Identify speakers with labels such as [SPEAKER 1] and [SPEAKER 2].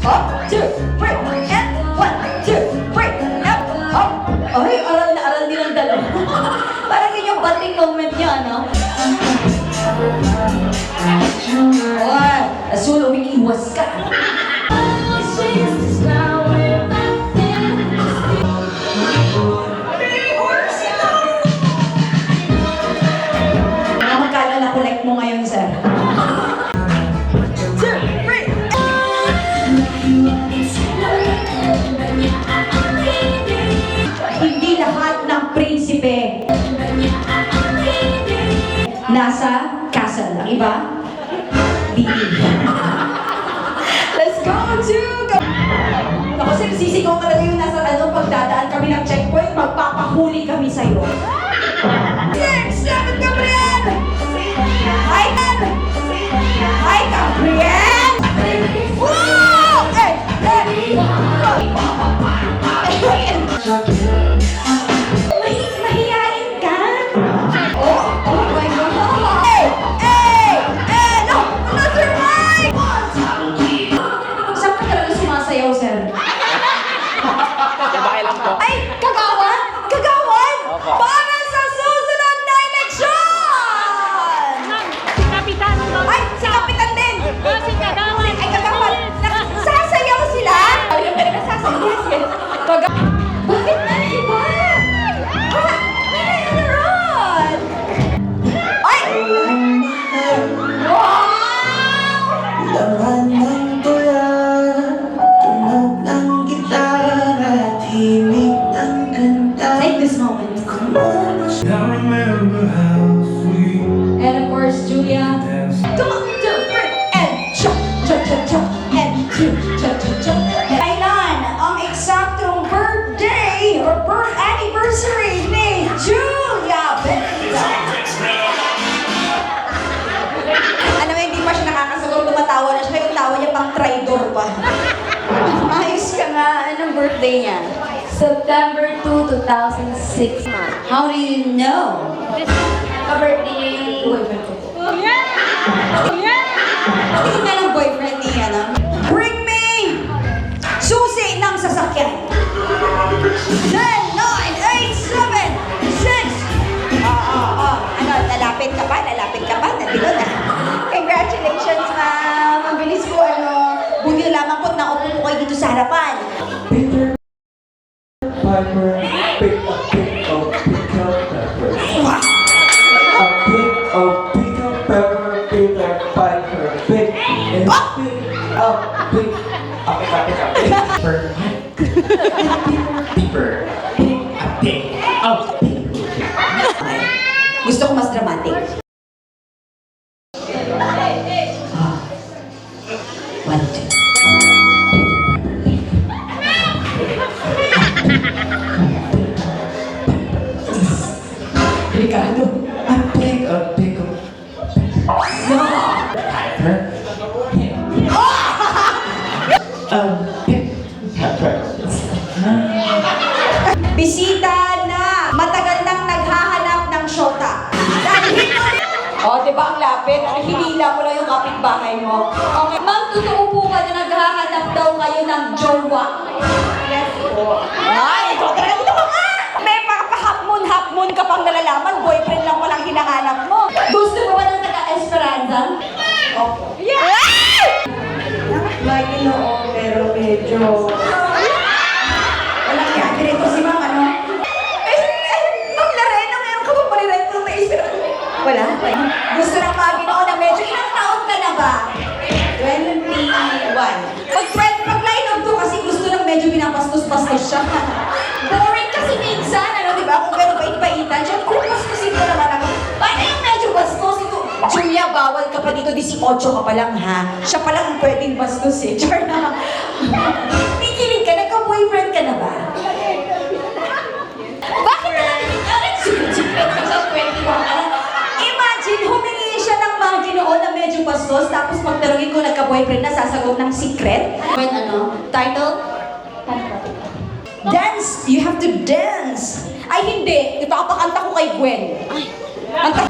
[SPEAKER 1] Up, two, three, and one, two, three, up, up. Ay, aral na aral din ang dalawa. Parang yun yung bating moment niya, no? Oy, Azul, umiiwas ka. Iba, bibi. Let's go to... Ako sir, sisigaw ka lang yung nasa ano, pagdadaan kami ng checkpoint, magpapahuli kami sa'yo. Six, seven, Gabriel! Hi, Ken! Hi, Gabriel! Wow! Eh, eh! Mahi- Wow! Birthday niya?
[SPEAKER 2] September 2, 2006.
[SPEAKER 1] How do you know?
[SPEAKER 2] Ka-birthday
[SPEAKER 1] Buti na lamang po't naupo po kayo dito sa harapan.
[SPEAKER 3] Peter Piper, pick a pick of pickle pepper. A pick of pickle pepper, Peter Piper, pick and pick up, pick a pick a pick a pick. Pepper, Peter, pick a pick of
[SPEAKER 1] Okay. Gusto ko mas dramatic.
[SPEAKER 3] Pepper. Pepper.
[SPEAKER 1] Bisita na matagal nang naghahanap ng shota. Dahil ito O, di ba ang lapit? Hinila mo lang yung kapitbahay mo. Okay. Ma'am, totoo po ba na naghahanap daw kayo ng jowa? Yes po. Ay, ikaw talaga dito ka nga! May pakapahapmon-hapmon ka pang nalalaman, boyfriend lang walang hinahanap mo. Gusto mo ba ng taga-Esperanza? Opo. Yeah! Lagi noon, pero medyo... Walang yan. Dirito si ma'am, ano? Eh, eh, Ma'am Lorena, meron ka bang parirent ng may Esperanza? Wala. Gusto ng mga ginoo na medyo ilang taon ka na ba? 21. Pag 12, pag line of 2 kasi gusto ng medyo binapastos-pastos siya. Ka dito, 18 ka pa lang ha. Siya pa lang ang pwedeng bastos eh. Char na. Nikilig ka, nagka-boyfriend ka na ba? Bakit na natin alam sipit-sipit ka sa 21 ka na? Imagine, humingi siya ng mga ginoo na medyo bastos, tapos pagtanungin ko nagka-boyfriend na sasagot ng secret. When ano? Title? Dance! You have to dance! Ay, hindi. Ipapakanta ko kay Gwen. Ang